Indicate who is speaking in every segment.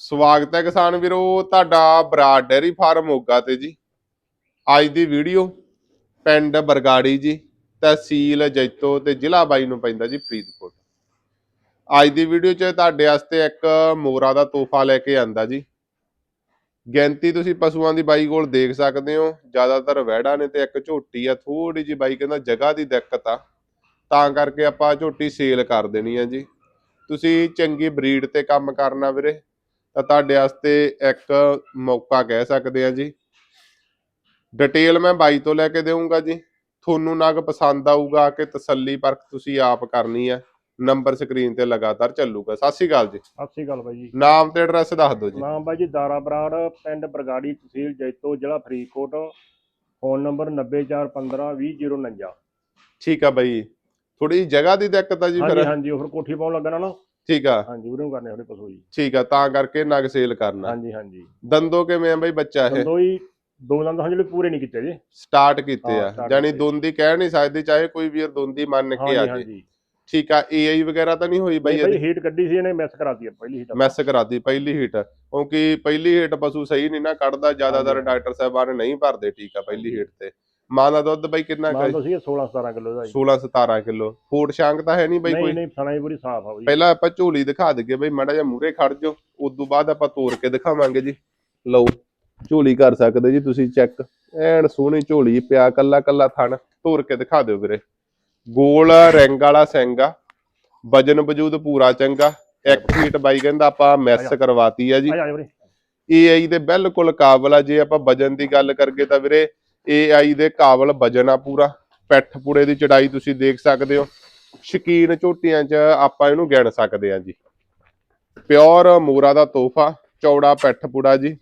Speaker 1: ਸਵਾਗਤ ਹੈ ਕਿਸਾਨ ਵੀਰੋ, ਤੁਹਾਡਾ ਬਰਾੜ ਡੇਅਰੀ ਫਾਰਮ ਮੋਗਾ ਤੇ ਜੀ। ਅੱਜ ਦੀ ਵੀਡੀਓ ਪਿੰਡ ਬਰਗਾੜੀ ਜੀ, ਤਹਿਸੀਲ ਜੈਤੋ ਤੇ ਜ਼ਿਲ੍ਹਾ ਬਾਈ ਨੂੰ ਪੈਂਦਾ ਜੀ ਫਰੀਦਕੋਟ। ਅੱਜ ਦੀ ਵੀਡੀਓ 'ਚ ਤੁਹਾਡੇ ਵਾਸਤੇ ਇੱਕ ਮੋਰਾ ਦਾ ਤੋਹਫਾ ਲੈ ਕੇ ਆਂਦਾ ਜੀ। ਗਿਣਤੀ ਤੁਸੀਂ ਪਸ਼ੂਆਂ ਦੀ ਬਾਈ ਕੋਲ ਦੇਖ ਸਕਦੇ ਹੋ, ਜ਼ਿਆਦਾਤਰ ਵਹਿੜਾ ਨੇ ਤੇ ਇੱਕ ਝੋਟੀ ਆ ਥੋੜੀ ਜੀ ਬਾਈ ਕਹਿੰਦਾ ਜਗ੍ਹਾ ਦੀ ਦਿੱਕਤ ਆ। ਤਾਂ ਕਰਕੇ ਆਪਾਂ ਝੋਟੀ ਸੇਲ ਕਰ ਦੇਣੀ ਆ ਜੀ। ਤੁਸੀਂ ਚੰਗੀ ਬਰੀਡ ਤੇ ਕੰਮ ਕਰਨਾ ਵੀਰੇ। ਤਾਂ ਤੁਹਾਡੇ ਵਾਸਤੇ ਇੱਕ ਮੌਕਾ ਕਹਿ ਸਕਦੇ ਆ ਜੀ। ਡਿਟੇਲ ਮੈਂ ਬਾਈ ਤੋਂ ਲੈ ਕੇ ਦੇਵਾਂਗਾ ਜੀ। ਤੁਹਾਨੂੰ ਨਗ ਪਸੰਦ ਆਊਗਾ ਕਿ ਤਸੱਲੀ ਪਰਖ ਤੁਸੀਂ ਆਪ ਕਰਨੀ ਹੈ। ਨੰਬਰ ਸਕਰੀਨ ਤੇ ਲਗਾਤਾਰ ਚੱਲੂਗਾ। ਸਤਿ ਸ਼੍ਰੀ ਅਕਾਲ ਜੀ।
Speaker 2: ਸਤਿ ਸ਼੍ਰੀ ਅਕਾਲ ਬਾਈ ਜੀ।
Speaker 1: ਨਾਮ ਤੇ ਐਡਰੈਸ ਦੱਸ ਦਿਓ ਜੀ।
Speaker 2: ਨਾਮ ਬਾਈ ਜੀ ਦਾਰਾ ਬਰਾੜ ਪਿੰਡ ਬਰਗਾੜੀ ਤਹਿਸੀਲ ਜੈਤੋ ਜ਼ਿਲ੍ਹਾ ਫਰੀਦਕੋਟ। ਫੋਨ ਨੰਬਰ 94152049
Speaker 1: ਠੀਕ ਆ ਬਾਈ ਥੋੜੀ ਜਿਹੀ ਜਗ੍ਹਾ ਦੀ ਦਿੱਕਤ ਆ ਜੀ
Speaker 2: ਹਾਂਜੀ
Speaker 1: ਫਿਰ।
Speaker 2: ਹਾਂਜੀ ਉਹ ਫਿਰ ਕੋਠੀ ਪਾਉਣ ਲੱਗਣਾ ਨਾ?
Speaker 1: ਠੀਕ ਆ?
Speaker 2: ਹਾਂਜੀ ਉਹਨੂੰ ਕਰਨੇ ਥੋੜੇ ਪਸ਼ੂ ਜੀ
Speaker 1: ਠੀਕ ਆ ਤਾਂ ਕਰਕੇ ਨਗ ਸੇਲ ਕਰਨਾ।
Speaker 2: ਹਾਂਜੀ ਹਾਂਜੀ।
Speaker 1: ਦੰਦੋ ਕਿਵੇਂ ਆ ਬਾਈ ਬੱਚਾ ਇਹ?
Speaker 2: ਦੋਈ ਦੋ ਦੰਦ ਹਾਂ ਜਿਹੜੇ ਪੂਰੇ ਨਹੀਂ ਕੀਤੇ ਜੀ।
Speaker 1: ਸਟਾਰਟ ਕੀਤੇ
Speaker 2: ਹਾਂ,
Speaker 1: ਆ
Speaker 2: ਕੀਤੇ।
Speaker 1: ਦੋਂਦੀ ਕਹਿ ਨਹੀਂ ਸਕਦੇ ਚਾਹੇ ਕੋਈ ਵੀਰ ਦੋਂਦੀ ਮੰਨ ਕੇ ਆ ਜੇ। ਠੀਕ ਆ ਏਆਈ ਵਗੈਰਾ ਤਾਂ ਨਹੀਂ ਹੋਈ ਬਾਈ ਇਹਦੀ?
Speaker 2: ਹੀਟ ਕੱਢੀ ਸੀ ਇਹਨੇ ਮਿਸ ਕਰਾਤੀ ਆ ਪਹਿਲੀ ਹੀਟ
Speaker 1: ਮੈਸ ਕਰਾਦੀ ਪਹਿਲੀ ਹੀਟ ਕਿਉਂਕਿ ਪਹਿਲੀ ਹੀਟ ਪਸ਼ੂ ਸਹੀ ਨਹੀਂ ਨਾ ਕੱਢਦਾ ਜ਼ਿਆਦਾਤਰ। ਡਾਕਟਰ ਸਾਹਿਬਾਨ ਨਹੀਂ ਭਰਦੇ ਟੀਕਾ ਪਹਿਲੀ ਹੀਟ ਤੇ। ਮਾਂ ਦਾ ਦੁੱਧ ਬਾਈ ਕਿੰਨਾ
Speaker 2: ਮਾਨ
Speaker 1: ਕਾ
Speaker 2: ਤੁਸੀਂ 16 17 ਕਿਲੋ ਦਾ ਜੀ।
Speaker 1: 16 17 ਕਿਲੋ। ਫੂਡ ਸ਼ਾਂਕ ਤਾਂ ਹੈ ਨਹੀਂ ਬਾਈ
Speaker 2: ਨਹੀਂ
Speaker 1: ਕੋਈ?
Speaker 2: ਨਹੀਂ ਖਾਣਾ ਹੀ ਪੂਰੀ ਸਾਫ਼ ਆ ਬਾਈ।
Speaker 1: ਪਹਿਲਾਂ ਆਪਾਂ ਝੋਲੀ ਦਿਖਾ ਦਈਏ ਬਈ ਮਾੜਾ ਜਿਹਾ ਮੂਰੇ ਖੜ ਜਾਓ। ਉਸ ਤੋਂ ਬਾਅਦ ਆਪਾਂ ਤੋੜ ਕੇ ਦਿਖਾਵਾਂਗੇ ਜੀ। ਲਓ ਝੋਲੀ ਕਰ ਸਕਦੇ ਜੀ ਤੁਸੀਂ ਚੈੱਕ ਐਨ ਸੋਹਣੀ ਝੋਲੀ ਪਿਆ ਕੱਲਾ ਕੱਲਾ ਥਣ। ਤੋੜ ਕੇ ਦਿਖਾ ਦਿਓ ਵੀਰੇ। ਗੋਲ ਰਿੰਗ ਵਾਲਾ ਆ ਵਜਨ ਵਜੂਦ ਪੂਰਾ ਚੰਗਾ। ਇੱਕ ਫੀਟ ਬਾਈ ਕਹਿੰਦਾ ਆਪਾਂ ਮੈਸ ਕਰਵਾਤੀ ਆ ਜੀ।
Speaker 2: ਆ ਜਾ ਵੀਰੇ
Speaker 1: AI ਦੇ ਬਿਲਕੁਲ ਕਾਬਲ ਆ। ਜੇ ਆਪਾਂ ਵਜਨ ਦੀ ਗੱਲ ਕਰਗੇ ਤਾਂ ਵੀਰੇ AI ਦੇ ਕਾਬਲ ਵਜਨ ਆ ਪੂਰਾ। ਪੈਠ ਪੂੜੇ ਦੀ ਚੜਾਈ ਤੁਸੀਂ ਦੇਖ ਸਕਦੇ ਹੋ। ਸ਼ਕੀਨ ਝੋਟੀਆਂ 'ਚ ਆਪਾਂ ਇਹਨੂੰ ਗਿਣ ਸਕਦੇ ਆ ਜੀ। ਪਿਓਰ ਮੋਰਾ ਦਾ ਤੋਹਫਾ, ਚੌੜਾ ਪੈਠ ਪੂੜਾ ਜੀ।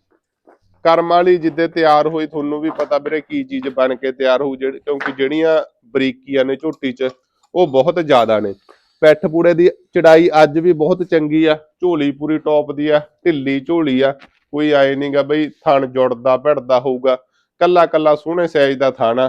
Speaker 1: ਕਰਮ ਵਾਲੀ ਜਿੱਦੇ ਤਿਆਰ ਹੋਈ ਤੁਹਾਨੂੰ ਵੀ ਪਤਾ ਵੀਰੇ ਕੀ ਚੀਜ਼ ਬਣ ਕੇ ਤਿਆਰ ਹੋਊ, ਜਿਹੜੀ ਕਿਉਂਕਿ ਜਿਹੜੀਆਂ ਬਰੀਕੀਆਂ ਨੇ ਝੋਟੀ 'ਚ, ਉਹ ਬਹੁਤ ਜ਼ਿਆਦਾ ਨੇ। ਪੈਠ ਪੂੜੇ ਦੀ ਚੜਾਈ ਅੱਜ ਵੀ ਬਹੁਤ ਚੰਗੀ ਆ। ਝੋਲੀ ਪੂਰੀ ਟੌਪ ਦੀ ਆ, ਢਿੱਲੀ ਝੋਲੀ ਆ। ਕੋਈ ਆਏ ਨਹੀਂਗਾ ਬਈ ਥਣ ਜੁੜਦਾ ਭਿੜਦਾ ਹੋਊਗਾ। ਕੱਲਾ ਕੱਲਾ ਸੋਹਣੇ ਸਾਈਜ਼ ਦਾ ਥਣ।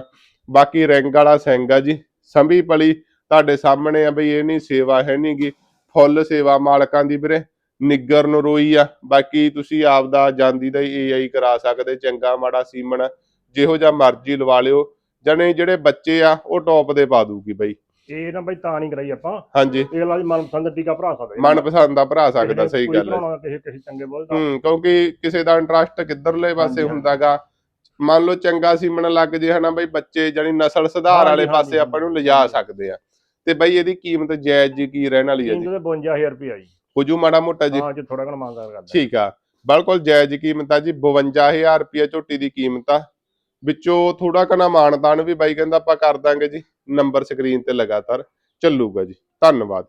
Speaker 1: ਬਾਕੀ ਰਿੰਗ ਵਾਲਾ ਸਿੰਘ ਆ ਜੀ। ਸੰਭੀ ਪਲੀ ਤੁਹਾਡੇ ਸਾਹਮਣੇ ਆ ਬਈ ਇਹ ਨਹੀਂ ਸੇਵਾ ਹੈ ਨਹੀਂਗੀ ਫੁੱਲ ਸੇਵਾ ਮਾਲਕਾਂ ਦੀ ਵੀਰੇ। ਨਿੱਗਰ ਨਰੋਈ ਆ। ਬਾਕੀ ਤੁਸੀਂ ਆਪਦਾ ਜਾਂਦੀ ਦਾ ਏਆਈ ਕਰਾ ਸਕਦੇ ਚੰਗਾ ਮਾੜਾ ਸੀਮਨ ਜਿਹੋ ਜਿਹਾ ਮਰਜ਼ੀ ਲਵਾ ਲਿਓ। ਜਣੇ ਜਿਹੜੇ ਬੱਚੇ ਆ ਉਹ ਟੌਪ ਦੇ ਪਾ ਦੂਗੀ ਬਈ।
Speaker 2: ਇਹ ਨਾ ਬਾਈ ਤਾਂ ਨਹੀਂ ਕਰਾਈ ਆਪਾਂ।
Speaker 1: ਹਾਂਜੀ।
Speaker 2: ਇਹ ਲਾ ਮਨਪਸੰਦ ਟੀਕਾ ਭਰਾ ਸਕਦੇ
Speaker 1: ਮਨਪਸੰਦ ਦਾ ਭਰਾ ਸਕਦਾ ਸਹੀ ਗੱਲ ਹੈ।
Speaker 2: ਕਿਸੇ ਕਿਸੇ ਚੰਗੇ ਬੋਲਦਾ
Speaker 1: ਹੂੰ ਕਿਉਂਕਿ ਕਿਸੇ ਦਾ ਇੰਟਰਸਟ ਕਿੱਧਰਲੇ ਪਾਸੇ। ਹੁੰਦਾਗਾ। ਮੰਨ ਲਓ ਚੰਗਾ ਸੀਮਣ ਲੱਗ ਜੇ ਹਨਾ ਬਈ ਬੱਚੇ ਜਾਨੀ ਨਸਲ ਸੁਧਾਰ ਵਾਲੇ ਪਾਸੇ ਆਪਾਂ ਨੂੰ ਲਿਜਾ। ਸਕਦੇ ਆ। ਤੇ ਬਈ ਇਹਦੀ ਕੀਮਤ ਜਾਇਜ਼ ਜੀ ਕੀ ਰਹਿਣ ਵਾਲੀ ਹੈ ਜੀ?
Speaker 2: ਇਹਦੇ 52000 ਰੁਪਏ ਜੀ।
Speaker 1: ਕੁਝੂ ਮਾੜਾ ਮੋਟਾ ਜੀ।
Speaker 2: ਹਾਂ ਜੇ ਥੋੜਾ ਘਣਾ ਕਰਦਾ
Speaker 1: ਠੀਕ ਆ। ਬਿਲਕੁਲ ਜਾਇਜ਼ ਕੀਮਤ ਆ ਜੀ 52000 ਰੁਪਏ ਝੋਟੀ ਦੀ ਕੀਮਤ ਆ। ਵਿੱਚੋਂ ਥੋੜਾ ਕਨਾ ਮਾਨਦਾਨ ਵੀ ਬਾਈ ਕਹਿੰਦਾ ਆਪਾਂ ਕਰ ਦਾਂਗੇ ਜੀ। ਨੰਬਰ ਸਕਰੀਨ ਤੇ ਲਗਾਤਾਰ ਚੱਲੂਗਾ ਜੀ। ਧੰਨਵਾਦ।